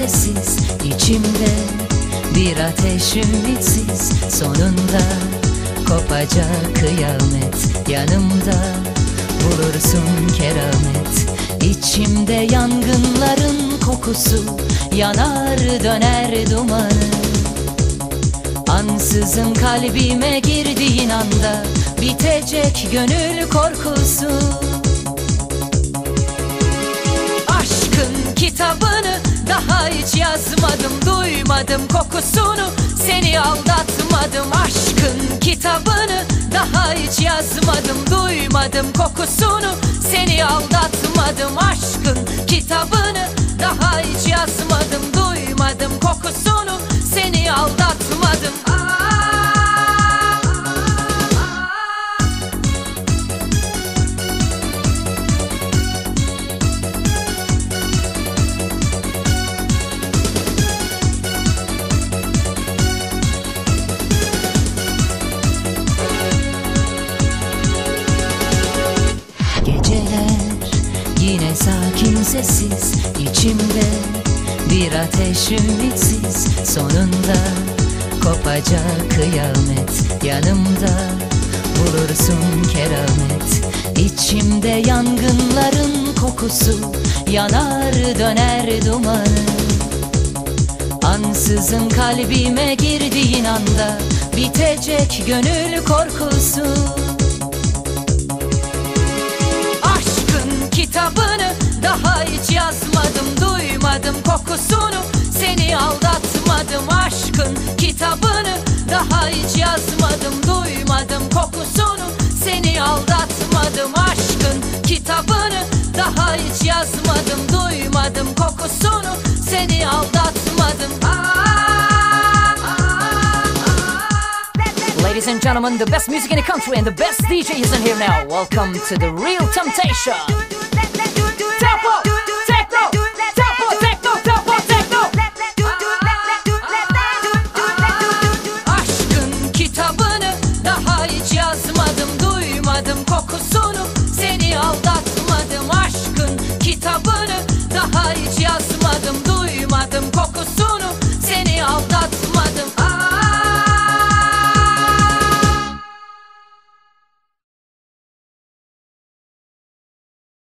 kimsesiz içimde bir ateş ümitsiz. Sonunda kopacak kıyamet Yanımda. Bulursun keramet İçimde yangınların kokusu. Yanar döner dumanı. Ansızın kalbime girdiğin anda Bitecek gönül korkusu. Duymadım kokusunu seni aldatmadım Aşkın kitabını. Daha hiç yazmadım Duymadım kokusunu. Seni aldatmadım Aşkın kitabını. Daha hiç yazmadım sessiz içimde bir ateş ümitsiz. Sonunda kopacak kıyamet yanımda. Bulursun keramet. İçimde yangınların kokusu yanar döner dumanı. Ansızın kalbime girdiğin anda bitecek gönül korkusu Daha hiç yazmadım Duymadım kokusunu seni aldatmadım ah, ah, ah. Ladies and gentlemen, the best music in the country and the best DJ is in here now. Welcome to the Real Temptation. but I